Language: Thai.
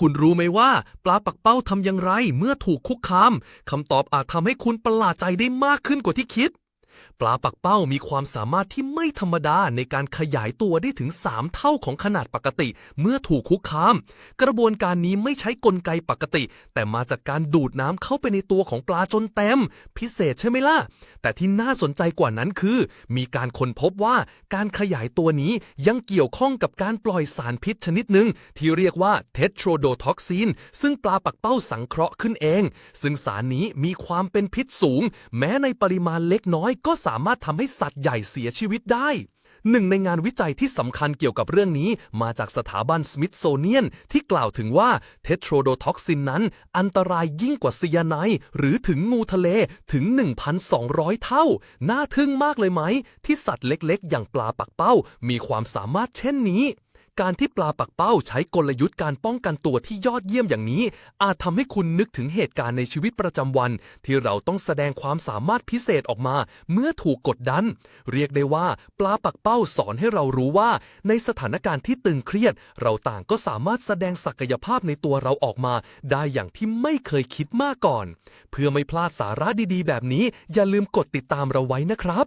คุณรู้ไหมว่า ปลาปักเป้าทำอย่างไรเมื่อถูกคุกคามคำตอบอาจทำให้คุณประหลาดใจได้มากขึ้นกว่าที่คิด ปลาปักเป้ามีความสามารถที่ไม่ธรรมดาในการขยายตัวได้ถึง 3 เท่าของขนาดปกติ เมื่อถูกคุกคาม กระบวนการนี้ไม่ใช้กลไกปกติ แต่มาจากการดูดน้ำเข้าไปในตัวของปลาจนเต็ม พิเศษใช่ไหมล่ะ แต่ที่น่าสนใจกว่านั้นคือ มีการค้นพบว่าการขยายตัวนี้ยังเกี่ยวข้องกับการปล่อยสารพิษชนิดหนึ่งที่เรียกว่าเทโทรโดท็อกซินซึ่งปลาปักเป้าสังเคราะห์ขึ้นเอง ซึ่งสารนี้มีความเป็นพิษสูง แม้ในปริมาณเล็กน้อยก็สามารถทำให้สัตว์ใหญ่เสียชีวิตได้ หนึ่งในงานวิจัยที่สำคัญเกี่ยวกับเรื่องนี้มาจากสถาบันสมิธโซเนียน ที่กล่าวถึงว่าเทโทรโดท็อกซินนั้น อันตรายยิ่งกว่าซียาไนหรือถึงงูทะเลถึง 1,200 เท่า น่าทึ่งมากเลยไหม ที่สัตว์เล็กๆ อย่างปลาปักเป้า มีความสามารถเช่นนี้ การที่ปลาปักเป้าใช้กลยุทธ์การป้องกันตัวที่ยอดเยี่ยมอย่างนี้ อาจทำให้คุณนึกถึงเหตุการณ์ในชีวิตประจำวัน ที่เราต้องแสดงความสามารถพิเศษออกมา เมื่อถูกกดดัน เรียกได้ว่า ปลาปักเป้าสอนให้เรารู้ว่า ในสถานการณ์ที่ตึงเครียด เราต่างก็สามารถแสดงศักยภาพในตัวเราออกมา ได้อย่างที่ไม่เคยคิดมาก่อน เพื่อไม่พลาดสาระดีๆ แบบนี้ อย่าลืมกดติดตามเราไว้นะครับ